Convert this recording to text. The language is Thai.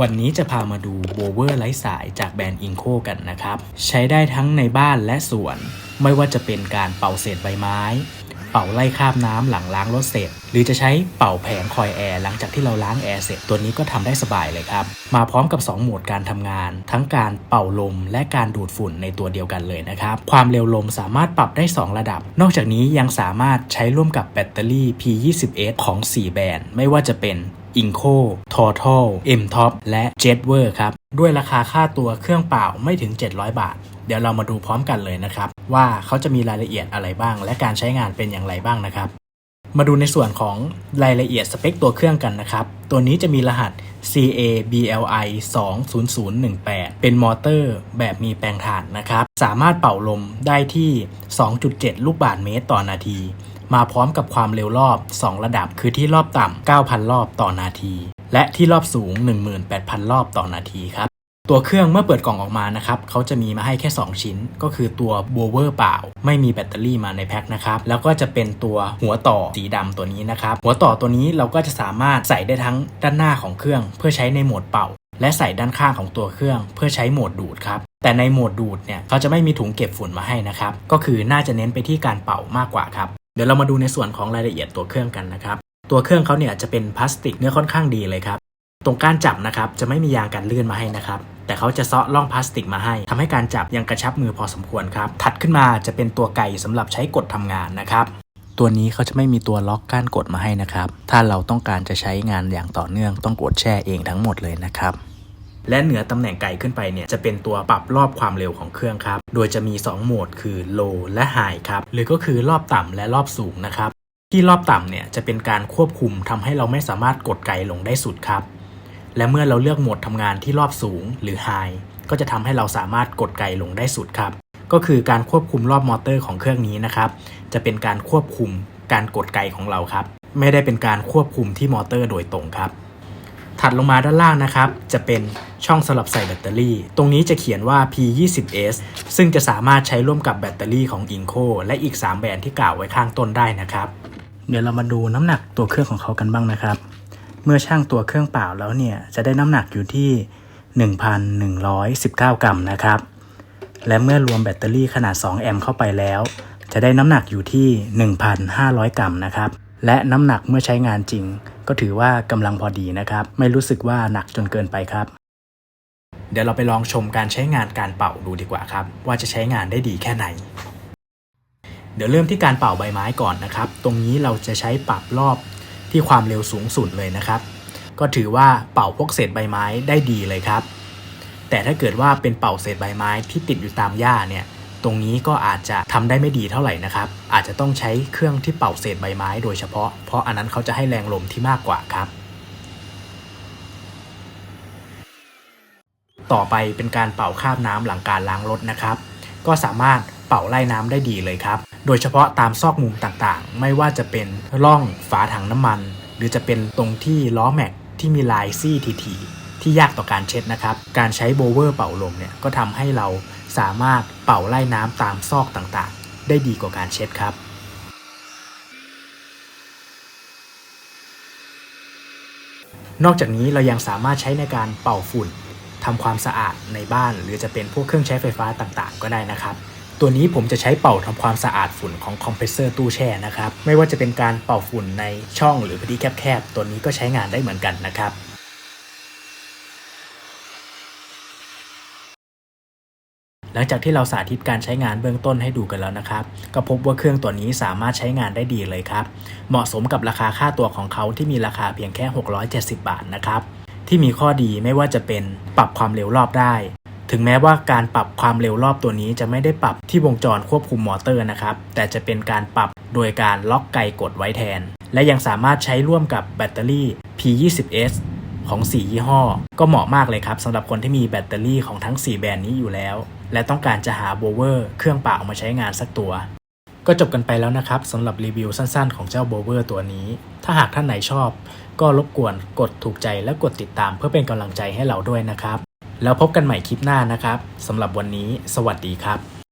วันนี้จะพามาดูโบเวอร์ไร้สายจากแบรนด์อิงโคกันนะครับ ใช้ได้ทั้งในบ้านและสวน ไม่ว่าจะเป็นการเป่าเศษใบไม้ เป่าไล่คราบน้ำหลังล้างรถเสร็จ หรือจะใช้เป่าแผงคอยแอร์หลังจากที่เราล้างแอร์เสร็จตัวนี้ก็ทำได้สบายเลยครับ มาพร้อมกับ 2 โหมดการทำงาน ทั้งการเป่าลมและการดูดฝุ่นในตัวเดียวกันเลยนะครับ ความเร็วลมสามารถปรับได้ 2 ระดับ นอกจากนี้ยังสามารถใช้ร่วมกับแบตเตอรี่ P20S ของ 4 แบรนด์ไม่ว่าจะเป็น i n c o Total M Top และ Jetwer ครับ ด้วยราคาค่าตัวเครื่องเปล่าไม่ถึง 700 บาท เดี๋ยวเรามาดูพร้อมกันเลยนะครับ ว่าเขาจะมีรายละเอียดอะไรบ้าง และการใช้งานเป็นอย่างไรบ้างนะครับ มาดูในส่วนของรายละเอียดสเปคตัวเครื่องกันนะครับ ตัวนี้จะมีรหัส CABLI 20018 เป็นมอเตอร์แบบมีแปลงถ่านนะครับ สามารถเป่าลมได้ที่ 2.7 ลูกบาศก์เมตรต่อนาที มาพร้อมกับความเร็วรอบ 2 ระดับคือที่รอบต่ำ 9,000 รอบต่อนาที และที่รอบสูง 18,000 รอบต่อนาทีครับ ตัวเครื่องเมื่อเปิดกล่องออกมานะครับเขาจะมีมาให้แค่ 2 ชิ้น ก็คือตัวโบเวอร์เปล่า ไม่มีแบตเตอรี่มาในแพ็คนะครับ แล้วก็จะเป็นตัวหัวต่อสีดำตัวนี้นะครับ หัวต่อตัวนี้เราก็จะสามารถใส่ได้ทั้งด้านหน้าของเครื่อง เพื่อใช้ในโหมดเป่า และใส่ด้านข้างของตัวเครื่อง เพื่อใช้โหมดดูดครับแต่ในโหมดดูดเนี่ยเขาจะไม่มีถุงเก็บฝุ่นมาให้นะครับ ก็คือน่าจะเน้นไปที่การเป่ามากกว่าครับ เดี๋ยวเรามาดูในส่วนของรายละเอียดตัวเครื่องกันนะครับ ตัวเครื่องเขาเนี่ยจะเป็นพลาสติกเนื้อค่อนข้างดีเลยครับ ตรงก้านจับนะครับจะไม่มียางกันลื่นมาให้นะครับ แต่เขาจะเซาะร่องพลาสติกมาให้ทำให้การจับยังกระชับมือพอสมควรครับ ถัดขึ้นมาจะเป็นตัวไก่สำหรับใช้กดทำงานนะครับตัวนี้เขาจะไม่มีตัวล็อกก้านกดมาให้นะครับ ถ้าเราต้องการจะใช้งานอย่างต่อเนื่องต้องกดแช่เองทั้งหมดเลยนะครับ และเหนือตำแหน่งไก่ขึ้นไปเนี่ยจะเป็นตัวปรับรอบความเร็วของเครื่องครับ โดยจะมี 2 โหมดคือ low และ high ครับ หรือก็คือรอบต่ำและรอบสูงนะครับ ที่รอบต่ำเนี่ยจะเป็นการควบคุมทำให้เราไม่สามารถกดไก่ลงได้สุดครับ และเมื่อเราเลือกโหมดทำงานที่รอบสูงหรือ High ก็จะทำให้เราสามารถกดไกลงได้สุดครับ ก็คือการควบคุมรอบมอเตอร์ของเครื่องนี้นะครับ จะเป็นการควบคุมการกดไกของเราครับ ไม่ได้เป็นการควบคุมที่มอเตอร์โดยตรงครับ ถัดลงมาด้านล่างนะครับ จะเป็นช่องสลับใส่แบตเตอรี่ ตรงนี้จะเขียนว่า P20S ซึ่งจะสามารถใช้ร่วมกับแบตเตอรี่ของ i n c o และอีก 3 แบรนด์ที่กล่าวไว้ข้างต้นได้นะครับ เดี๋ยวเรามาดูน้ำหนักตัวเครื่องของเขากันบ้างนะครับ เมื่อช่างตัวเครื่องเปล่าแล้วเนี่ยจะได้น้ำหนักอยู่ที่ 1,119 กรัมนะครับ และเมื่อรวมแบตเตอรี่ขนาด 2 แอมป์เข้าไปแล้ว จะได้น้ำหนักอยู่ที่ 1,500 กรัมนะครับ และน้ำหนักเมื่อใช้งานจริง ก็ถือว่ากำลังพอดีนะครับ ไม่รู้สึกว่าหนักจนเกินไปครับ เดี๋ยวเราไปลองชมการใช้งานการเป่าดูดีกว่าครับ ว่าจะใช้งานได้ดีแค่ไหน เดี๋ยวเริ่มที่การเป่าใบไม้ก่อนนะครับ ตรงนี้เราจะใช้ปรับรอบที่ความเร็วสูงสุดเลยนะครับ ก็ถือว่าเป่าพวกเศษใบไม้ได้ดีเลยครับ แต่ถ้าเกิดว่าเป็นเป่าเศษใบไม้ที่ติดอยู่ตามหญ้าเนี่ยตรงนี้ก็อาจจะทำได้ไม่ดีเท่าไหร่นะครับ อาจจะต้องใช้เครื่องที่เป่าเศษใบไม้โดยเฉพาะ เพราะอันนั้นเขาจะให้แรงลมที่มากกว่าครับ ต่อไปเป็นการเป่าคาบน้ำหลังการล้างรถนะครับ ก็สามารถเป่าไล่น้ำได้ดีเลยครับ โดยเฉพาะตามซอกมุมต่างๆ ไม่ว่าจะเป็นร่องฝาถังน้ำมัน หรือจะเป็นตรงที่ล้อแม็กที่มีลายซี่ทีๆที่ยากต่อการเช็ดนะครับ การใช้โบเวอร์เป่าลมเนี่ยก็ทำให้เราสามารถเป่าไล่น้ำตามซอกต่างๆ ได้ดีกว่าการเช็ดครับนอกจากนี้เรายังสามารถใช้ในการเป่าฝุ่นทำความสะอาดในบ้าน หรือจะเป็นพวกเครื่องใช้ไฟฟ้าต่างๆ ก็ได้นะครับ ตัวนี้ผมจะใช้เป่าทำความสะอาดฝุ่นของคอมเพรสเซอร์ตู้แช่นะครับ ไม่ว่าจะเป็นการเป่าฝุ่นในช่องหรือพื้นที่แคบๆ ตัวนี้ก็ใช้งานได้เหมือนกันนะครับหลังจากที่เราสาธิตการใช้งานเบื้องต้นให้ดูกันแล้วนะครับ ก็พบว่าเครื่องตัวนี้สามารถใช้งานได้ดีเลยครับ เหมาะสมกับราคาค่าตัวของเขาที่มีราคาเพียงแค่ 670 บาทนะครับ ที่มีข้อดีไม่ว่าจะเป็นปรับความเร็วรอบได้ ถึงแม้ว่าการปรับความเร็วรอบตัวนี้จะไม่ได้ปรับที่วงจรควบคุมมอเตอร์นะครับ แต่จะเป็นการปรับโดยการล็อกไกกดไว้แทน และยังสามารถใช้ร่วมกับแบตเตอรี่ P20S ของ 4 ยี่ห้อ ก็เหมาะมากเลยครับสำหรับคนที่มีแบตเตอรี่ของทั้ง 4 แบรนด์นี้อยู่แล้ว และต้องการจะหาโบเวอร์เครื่องเป่ามาใช้งานสักตัว ก็จบกันไปแล้วนะครับสำหรับรีวิวสั้นๆ ของเจ้าโบเวอร์ตัวนี้ ถ้าหากท่านไหนชอบ ก็รบกวนกดถูกใจและกดติดตามเพื่อเป็นกำลังใจให้เราด้วยนะครับ แล้วพบกันใหม่คลิปหน้านะครับสำหรับวันนี้ สวัสดีครับ